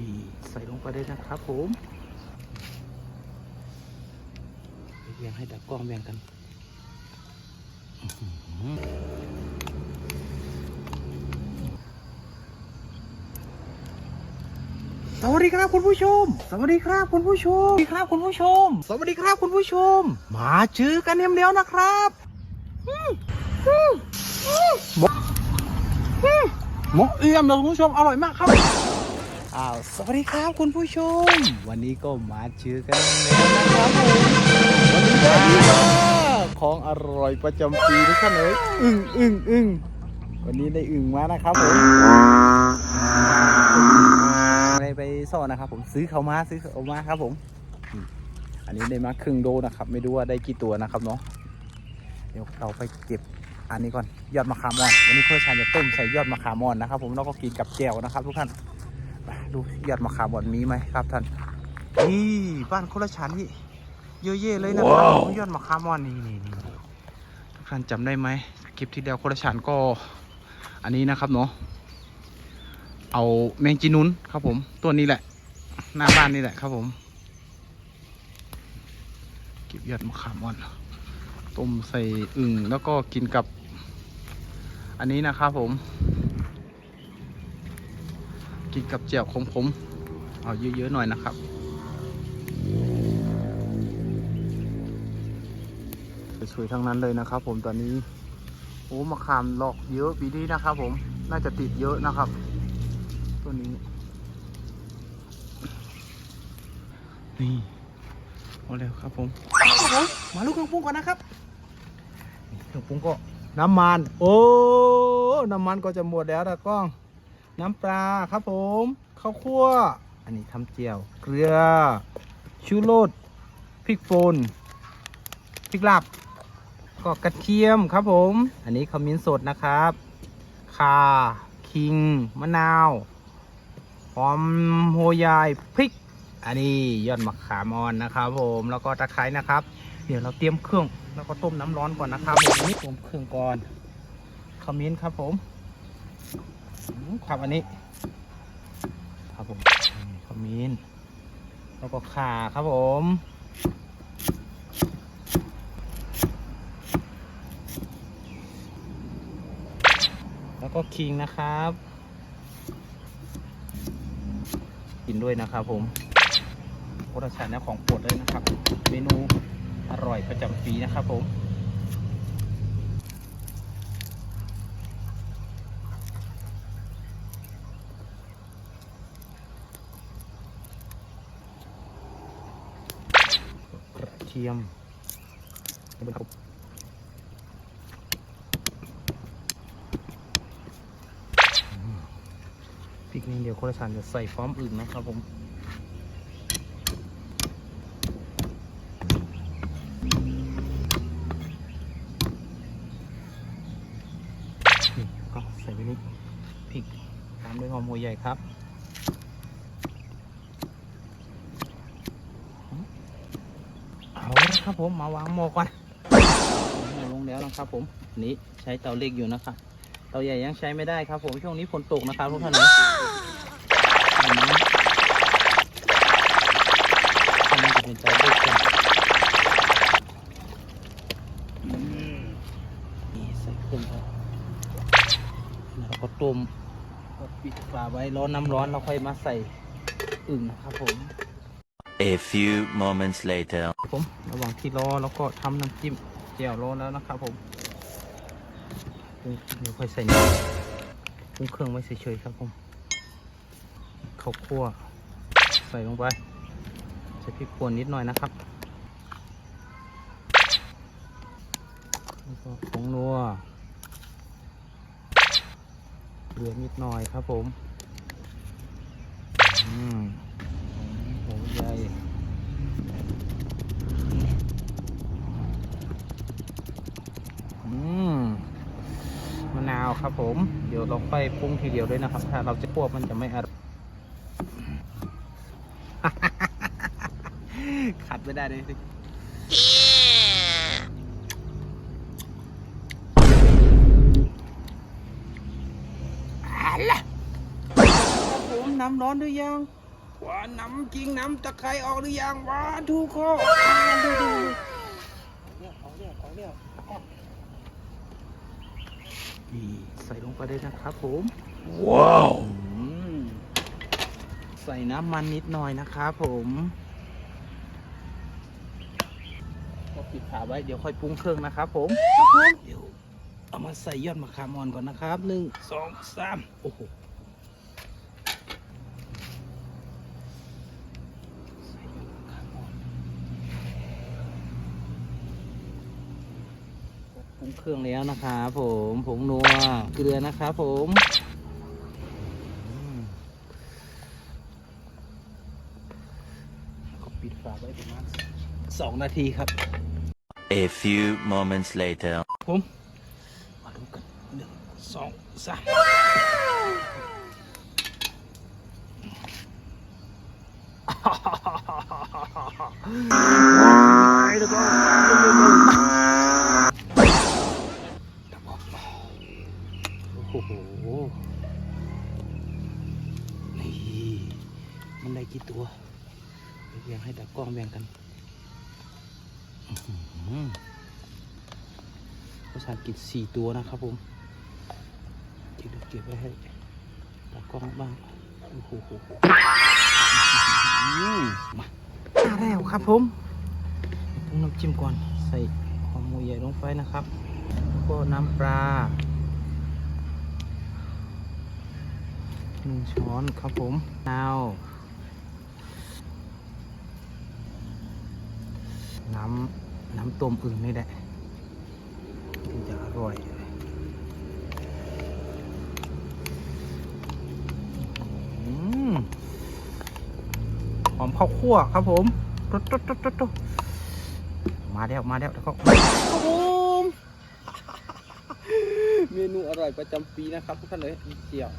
นี่ใส่ลงไปได้นะครับผมเรียงให้ตากล้องแบ่งกันสวัสดีครับคุณผู้ชม สวัสดีครับคุณผู้ชม สวัสดีครับคุณผู้ชม สวัสดีครับคุณผู้ชม มาเจอกันเอ็มแล้วนะครับหมกอืมหมกเอี่ยมเลยคุณผู้ชม อร่อยมากครับ อ้าวสวัสดีครับคุณผู้ชม วันนี้ก็มาเจอกันแล้วนะครับผมวันนี้ได้ดีมาของอร่อยประจำปีทุกท่านเลยอึ้งอึ้งอึ้งวันนี้ได้อึ่งมานะครับผมไม่ไปซ่อนนะครับผมซื้อเขามาซื้อเขามาครับผม อันนี้ได้มาครึ่งโดนะครับ ไม่รู้ว่าได้กี่ตัวนะครับเนาะเดี๋ยวเราไปเก็บอันนี้ก่อนยอดมะขามอ่อน วันนี้เพื่อชานจะต้มใส่ยอดมะขามอ่อนนะครับ ผมแล้วก็กินกับแจ่วนะครับทุกท่าน ดูยอดมะขามบอนมีไหมครับท่านนี่บ้านคนละชั้นนี่เยอะแยะเลยนะครับยอดมะขามบอนนี่นี่นี่ทุกท่านจำได้ไหมคลิปที่แล้วคนละชั้นก็ อันนี้นะครับเนาะเอาแมงจีนุนครับผม ตัวนี้แหละ หน้าบ้านนี่แหละครับผมเก็บยอดมะขามบอนต้มใส่อึ่งแล้วก็กินกับ อันนี้นะครับผม กินกับเจียวขมๆเอาเยอะๆหน่อยนะครับ สวยๆทั้งนั้นเลยนะครับ ผมตอนนี้โอ้มะขามหลอกเยอะปีนี้นะครับ ผมน่าจะติดเยอะนะครับ ตัวนี้ นี่มาแล้วครับผมครับผมมาลูกเครื่องปรุงก่อนนะครับนี่เครื่องปรุงก็น้ำมัน โอ้ น้ำมันก็จะหมดแล้วนะกล้อง น้ำปลาครับผมข้าวคั่ว อันนี้ทำเจียว เกลือ ชูรสพริกป่นพริกลาบก็กระเทียมครับผม อันนี้ขมิ้นสดนะครับข่าคิง มะนาวหอมโหยายพริก อันนี้ยอดมะขามอ่อนนะครับผมแล้วก็ตะไคร้นะครับ เดี๋ยวเราเตรียมเครื่องแล้วก็ต้มน้ำร้อนก่อนนะครับผมนี่ผมเครื่องก่อนขมิ้นครับผม ครับอันนี้ ครับผมอืมขมิ้นแล้วก็ข่าครับผมแล้วก็คิงนะครับ กินด้วยนะครับผมโคตรชาตินะของโปรดเลยนะครับ เมนูอร่อยประจำปีนะครับผม ทียมครับพริกนี่เดี๋ยวโคราชานจะใส่พร้อมอื่นนะครับผมก็ใส่ไปนิดพริกตามด้วยหอมหัวใหญ่ครับ เอาละครับผมมาวางหมอก่อนหมอลงแล้วนะครับผมนี้ใช้เตาเล็กอยู่นะครับเตาใหญ่ยังใช้ไม่ได้ครับผมช่วงนี้ฝนตกนะครับทุกท่านนะเป็นเตาเล็กนี่ใส่เครื่องครับแล้วก็ต้มก็ปิดฝาไว้ร้อนน้ำร้อนแล้วค่อยมาใส่อึ่งนะครับผม A few moments later. ผมระหว่างที่รอแล้วก็ทำน้ำจิ้มเจียวรอแล้วนะครับผมปรุงเดี๋ยวค่อยใส่น้ำปรุงเครื่องไว้เฉยๆครับผมข้าวคั่วใส่ลงไปใส่พริกป่นนิดหน่อยนะครับแล้วก็ผงนัวเกลือนิดหน่อยครับผม อืม ใหญ่มะนาวครับผม เดี๋ยวเราค่อยปรุงทีเดียวด้วยนะครับ ถ้าเราจะคั่วมันจะไม่อร่อยขัดไม่ได้เลยสิอะไรผมน้ำร้อนหรือยัง ว่าน้ำจริงน้ำตะไคร้ออกหรือยังวาทุกข้อดูดูเนี่ยออกเนี่ยออกเนี่ยออกนี่ใส่ลงไปเลยนะครับผม ว้าว ใส่น้ำมันนิดหน่อยนะครับผมก็ปิดฝาไว้เดี๋ยวค่อยปรุงเครื่องนะครับผม เดี๋ยวเอามาใส่ยอดมะขามอ่อนก่อนนะครับหนึ่งสองสามโอ้โหใส่ยอดมะขามอ่อนปรุง เครื่องแล้วนะครับผมผงนัวเกลือนะครับผมอืมแล้วก็ปิดฝาไว้ประมาณสองนาทีครับ A few moments later. ผมมาดูกันหนึ่งสองสามแล้วก็โอ้โห นี่มันได้กี่ตัวเดี๋ยงให้ตากล้องแบ่งกันภาษาอังกฤษสี่ตัวนะครับผมเก็บเก็บไว้ให้ตากล้องบ้างโอ้โหมาแล้วครับผมปรุงน้ำจิ้มก่อนใส่หอมหมูใหญ่ลงไปนะครับแล้วก็น้ำปลา หนึ่งช้อนครับผมนาวน้ำน้ำต้มอึ่งนี่แหละถึงจะอร่อยอืมหอมข้าวคั่วครับผมตดตดตดตดตดมาแล้วมาแล้วแล้วก็ครับผมเมนูอร่อยประจำปีนะครับทุกท่านเลยเจียว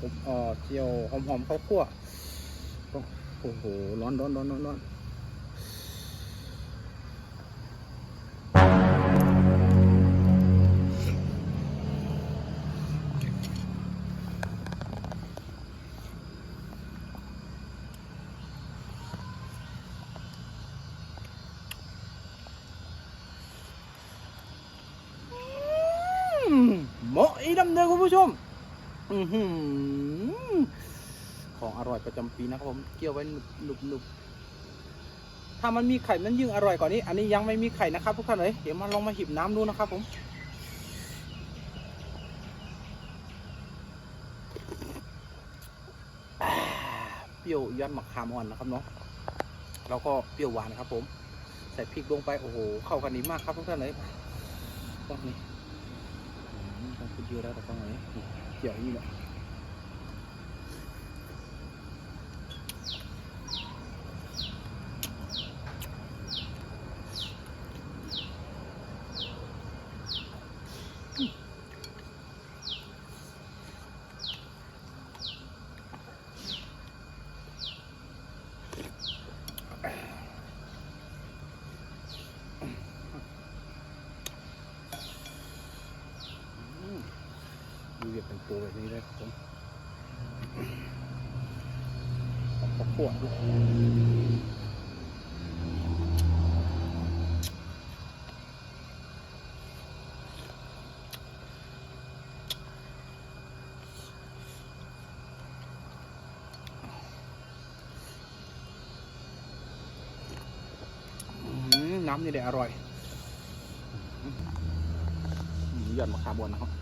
ผมเอ่อเจียวหอมหอมข้าวคั่วโอ้โหร้อนร้อนร้อนร้อนร้อนเหมาะอีดำเนินคุณผู้ชม อือหือ ร่อยประจำปีนะครับผมเกี่ยวไว้หนุบหนุบหนุบถ้ามันมีไข่มันยิ่งอร่อยกว่านี้ อันนี้ยังไม่มีไข่นะครับทุกท่านเลยเดี๋ยวมาลองมาหิบน้ำดูนะครับผมเปรี้ยวยอดมะขามอ่อนนะครับเนาะแล้วก็เปรี้ยวหวานครับผม ใส่พริกลงไปโอ้โหเข้ากันดีมากครับทุกท่านเลยต้องนี่ต้องพูดเยอะแล้วแต่ต้องอะไรนี่เกี่ยวนี่แหละอืมดูเรียบ เลยครับผมของข้าวดน้ำนี่แหละอร่อยหย่อนมะขามบนนะครับ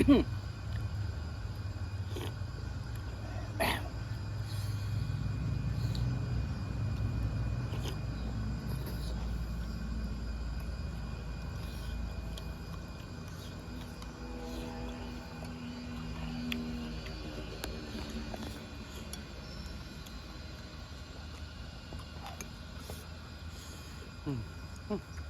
Hmm. Hmm.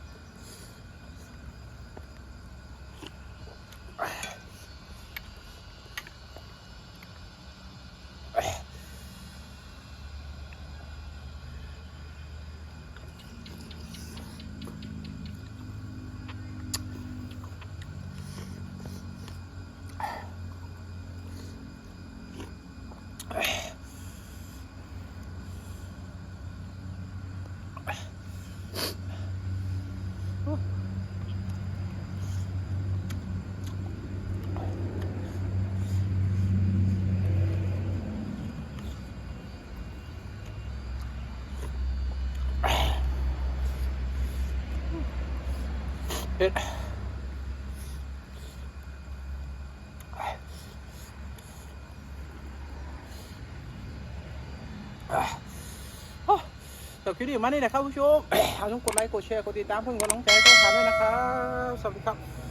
ผ็ดอะโอ้เดี๋ยวคลิปนี้มานี่นะครับผู้ชมเอาทุกกดไลค์กดแชร์กดติดตามเพื่อนคนน้องแจก็ทำด้วยนะครับ สวัสดีครับ